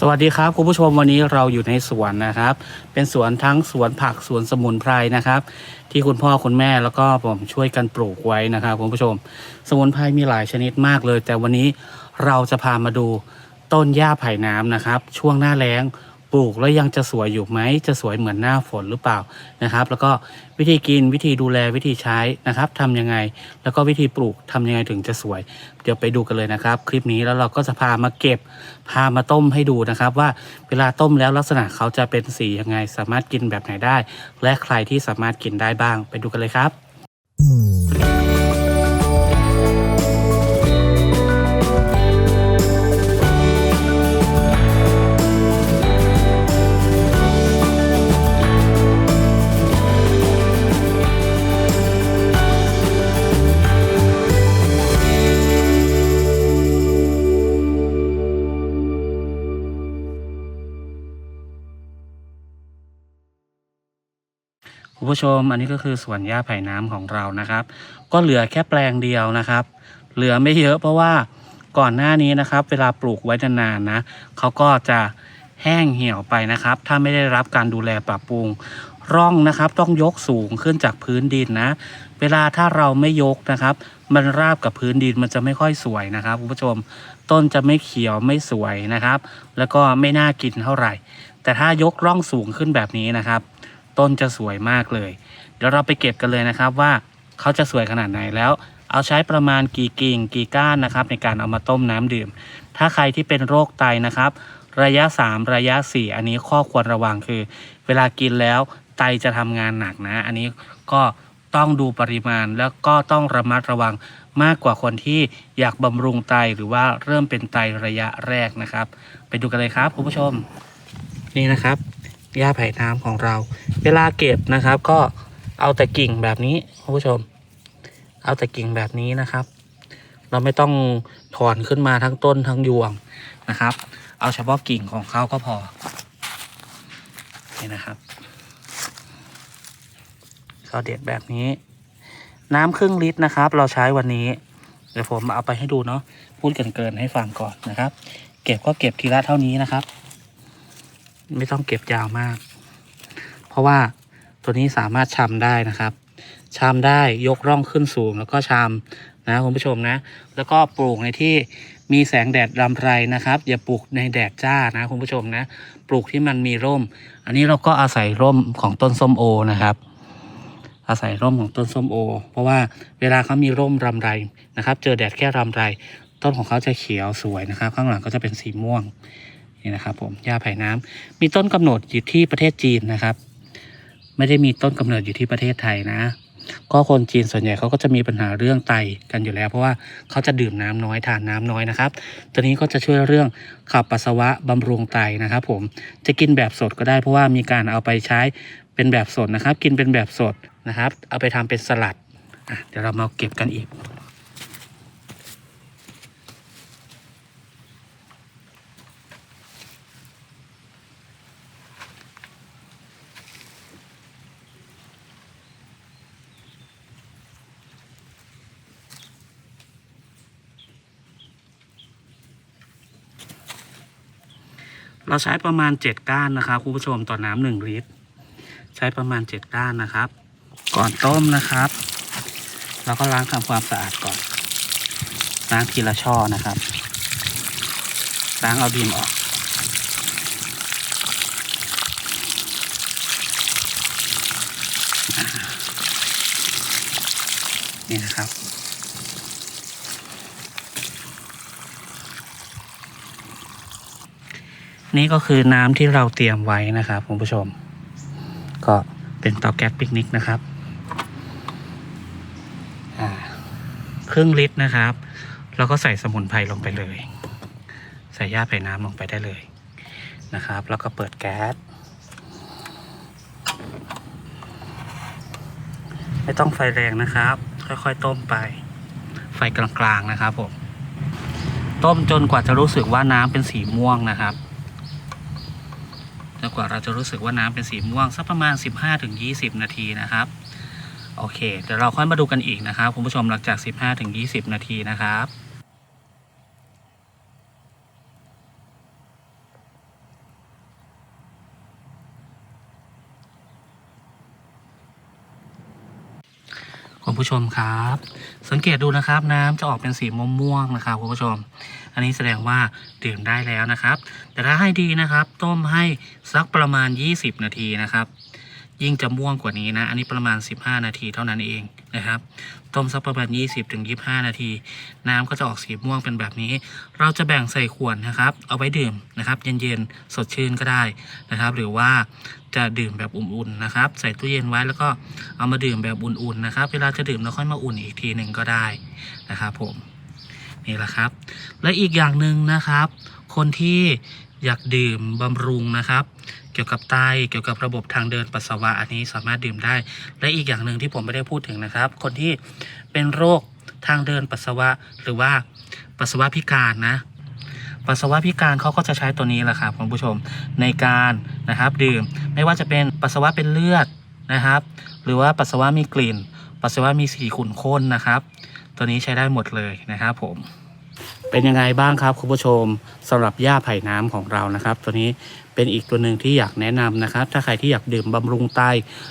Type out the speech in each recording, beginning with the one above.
สวัสดีครับคุณผู้ชมวันนี้เราอยู่ในสวนนะครับ เป็นสวนทั้งสวนผักสวนสมุนไพรนะครับ ที่คุณพ่อคุณแม่แล้วก็ผมช่วยกันปลูกไว้นะครับคุณผู้ชม สมุนไพรมีหลายชนิดมากเลย แต่วันนี้เราจะพามาดูต้นหญ้าไผ่น้ำนะครับ ช่วงหน้าแล้ง ปลูกแล้วยังจะสวยอยู่ไหมจะสวยเหมือนหน้าฝนหรือเปล่านะครับ แล้วก็วิธีกินวิธีดูแลวิธีใช้นะครับทำยังไง แล้วก็วิธีปลูกทำยังไงถึงจะสวย เดี๋ยวไปดูกันเลยนะครับ คลิปนี้แล้วเราก็จะพามาเก็บพามาต้มให้ดูนะครับ ว่าเวลาต้มแล้วลักษณะเขาจะเป็นสียังไง สามารถกินแบบไหนได้ และใครที่สามารถกินได้บ้าง ไปดูกันเลยครับ คุณผู้ชมอันนี้ก็คือสวนหญ้าไผ่น้ำของเรานะครับ ก็เหลือแค่แปลงเดียวนะครับ เหลือไม่เยอะเพราะว่าก่อนหน้านี้นะครับ เวลาปลูกไว้นานๆนะเขาก็จะแห้งเหี่ยวไปนะครับ ถ้าไม่ได้รับการดูแลปรับปรุงร่องนะครับ ต้องยกสูงขึ้นจากพื้นดินนะ เวลาถ้าเราไม่ยกนะครับ มันราบกับพื้นดินมันจะไม่ค่อยสวยนะครับคุณผู้ชม ต้นจะไม่เขียวไม่สวยนะครับ แล้วก็ไม่น่ากินเท่าไหร่ แต่ถ้ายกร่องสูงขึ้นแบบนี้นะครับ ต้นจะสวยมากเลย เดี๋ยวเราไปเก็บกันเลยนะครับว่าเขาจะสวยขนาดไหนแล้ว เอาใช้ประมาณกี่กิ่งกี่ก้านนะครับ ในการเอามาต้มน้ำดื่ม ถ้าใครที่เป็นโรคไตนะครับ ระยะ 3 ระยะ 4 อันนี้ข้อควรระวังคือ เวลากินแล้วไตจะทำงานหนักนะ อันนี้ก็ต้องดูปริมาณแล้วก็ต้องระมัดระวังมากกว่าคนที่อยากบำรุงไตหรือว่าเริ่มเป็นไตระยะแรกนะครับ ไปดูกันเลยครับคุณผู้ชม นี่นะครับ หญ้าไผ่น้ำของเรา เวลาเก็บนะครับ ก็เอาแต่กิ่งแบบนี้คุณผู้ชม เอาแต่กิ่งแบบนี้นะครับ เราไม่ต้องถอนขึ้นมาทั้งต้นทั้งยวงนะครับ เอาเฉพาะกิ่งของเขาก็พอนี่นะครับเก็เด็ดแบบนี้ น้ำครึ่งลิตรนะครับ เราใช้วันนี้ เดี๋ยวผมเอาไปให้ดูเนาะพูดเกินๆให้ฟังก่อนนะครับ เก็บก็เก็บทีละเท่านี้นะครับ ไม่ต้องเก็บยาวมาก เพราะว่าตัวนี้สามารถชำได้นะครับชำได้ยกร่องขึ้นสูงแล้วก็ชำนะคุณผู้ชมนะ แล้วก็ปลูกในที่มีแสงแดดรำไรนะครับ อย่าปลูกในแดดจ้านะคุณผู้ชมนะ ปลูกที่มันมีร่ม อันนี้เราก็อาศัยร่มของต้นส้มโอนะครับอาศัยร่มของต้นส้มโอ เพราะว่าเวลาเขามีร่มรำไรนะครับ เจอแดดแค่รำไร ต้นของเขาจะเขียวสวยนะครับ ข้างหลังก็จะเป็นสีม่วง นี่นะครับผมหญ้าไผ่น้ำมีต้นกำเนิดอยู่ที่ประเทศจีนนะครับ ไม่ได้มีต้นกำเนิดอยู่ที่ประเทศไทยนะ ก็คนจีนส่วนใหญ่เขาก็จะมีปัญหาเรื่องไตกันอยู่แล้ว เพราะว่าเขาจะดื่มน้ำน้อยทานน้ำน้อยนะครับ ตัวนี้ก็จะช่วยเรื่องขับปัสสาวะบำรุงไตนะครับ ผมจะกินแบบสดก็ได้เพราะว่ามีการเอาไปใช้เป็นแบบสดนะครับ กินเป็นแบบสดนะครับ เอาไปทำเป็นสลัดอะเดี๋ยวเรามาเก็บกันอีก เราใช้ประมาณ 7 ก้านนะครับคุณผู้ชมต่อน้ำหนึ่งลิตร ใช้ประมาณ 7 ก้านนะครับ ก่อนต้มนะครับ เราก็ล้างทำความสะอาดก่อนล้างทีละช่อนะครับล้างเอาดินออก นี่นะครับ นี่ก็คือน้ำที่เราเตรียมไว้นะครับคุณผู้ชม ก็เป็นเตาแก๊สปิกนิกนะครับครึ่งลิตรนะครับ แล้วก็ใส่สมุนไพรลงไปเลย ใส่หญ้าไผ่น้ำลงไปได้เลยนะครับ แล้วก็เปิดแก๊สไม่ต้องไฟแรงนะครับ ค่อยๆ ต้มไป ไฟกลางๆนะครับผมต้มจนกว่าจะรู้สึกว่าน้ำเป็นสีม่วงนะครับ จนกว่าเราจะรู้สึกว่าน้ำเป็นสีม่วงสักประมาณ 15-20 นาทีนะครับโอเคเดี๋ยวเราค่อยมาดูกันอีกนะครับคุณผู้ชมหลังจาก 15-20 นาทีนะครับคุณผู้ชมครับ สังเกตดูนะครับ น้ำจะออกเป็นสีม่วงๆนะครับคุณผู้ชม อันนี้แสดงว่าดื่มได้แล้วนะครับ แต่ถ้าให้ดีนะครับ ต้มให้สักประมาณ 20 นาทีนะครับ ยิ่งจะม่วงกว่านี้นะ อันนี้ประมาณ 15 นาทีเท่านั้นเองนะครับ ต้มสักประมาณ 20ถึง25 นาที น้ำก็จะออกสีม่วงเป็นแบบนี้ เราจะแบ่งใส่ขวดนะครับ เอาไว้ดื่มนะครับ เย็นๆ สดชื่นก็ได้นะครับ หรือว่าจะดื่มแบบอุ่นๆนะครับ ใส่ตู้เย็นไว้แล้วก็เอามาดื่มแบบอุ่นๆนะครับ เวลาจะดื่มเราค่อยมาอุ่นอีกทีหนึ่งก็ได้นะครับผม นี่แหละครับ และอีกอย่างหนึ่งนะครับ คนที่อยากดื่มบำรุงนะครับ เกี่ยวกับไตเกี่ยวกับระบบทางเดินปัสสาวะอันนี้สามารถดื่มได้ และอีกอย่างหนึ่งที่ผมไม่ได้พูดถึงนะครับ คนที่เป็นโรคทางเดินปัสสาวะหรือว่าปัสสาวะพิการนะปัสสาวะพิการเขาก็จะใช้ตัวนี้แหละครับคุณผู้ชมในการนะครับ ดื่มไม่ว่าจะเป็นปัสสาวะเป็นเลือดนะครับ หรือว่าปัสสาวะมีกลิ่น ปัสสาวะมีสีขุ่นข้นนะครับ ตัวนี้ใช้ได้หมดเลยนะครับผม เป็นยังไงบ้างครับคุณผู้ชมสำหรับหญ้าไผ่น้ำของเรานะครับ ตัวนี้เป็นอีกตัวหนึ่งที่อยากแนะนำนะครับ ถ้าใครที่อยากดื่มบำรุงไต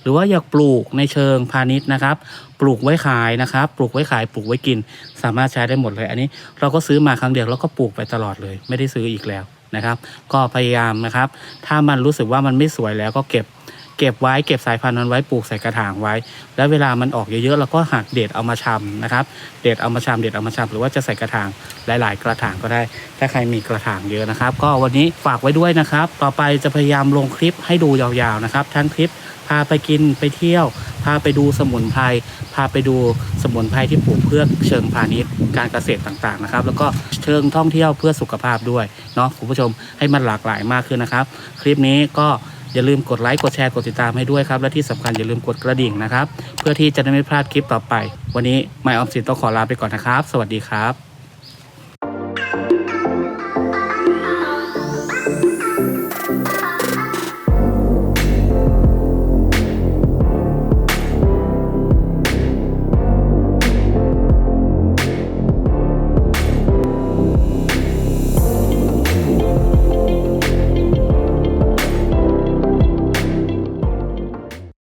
หรือว่าอยากปลูกในเชิงพาณิชย์นะครับ ปลูกไว้ขายนะครับ ปลูกไว้ขายปลูกไว้กิน สามารถใช้ได้หมดเลย อันนี้เราก็ซื้อมาครั้งเดียวแล้วก็ปลูกไปตลอดเลย ไม่ได้ซื้ออีกแล้วนะครับ ก็พยายามนะครับ ถ้ามันรู้สึกว่ามันไม่สวยแล้วก็เก็บ เก็บไว้เก็บสายพันธุ์มันไว้ปลูกใส่กระถางไว้ แล้วเวลามันออกเยอะๆเราก็หักเด็ดเอามาชำนะครับ เด็ดเอามาชำเด็ดเอามาชำหรือว่าจะใส่กระถางหลาย ๆ กระถางก็ได้ ถ้าใครมีกระถางเยอะนะครับ ก็วันนี้ฝากไว้ด้วยนะครับ ต่อไปจะพยายามลงคลิปให้ดูยาวๆนะครับ ทั้งคลิปพาไปกินไปเที่ยว พาไปดูสมุนไพรพาไปดูสมุนไพรที่ปลูกเพื่อเชิงพาณิชย์การเกษตรต่างๆนะครับ แล้วก็เชิงท่องเที่ยวเพื่อสุขภาพด้วยเนาะคุณผู้ชมให้มันหลากหลายมากขึ้นนะครับ คลิปนี้ก็ อย่าลืมกดไลค์กดแชร์กดติดตามให้ด้วยครับ และที่สำคัญอย่าลืมกดกระดิ่งนะครับ เพื่อที่จะได้ไม่พลาดคลิปต่อไป วันนี้ไมออมสินต้องขอลาไปก่อนนะครับ สวัสดีครับ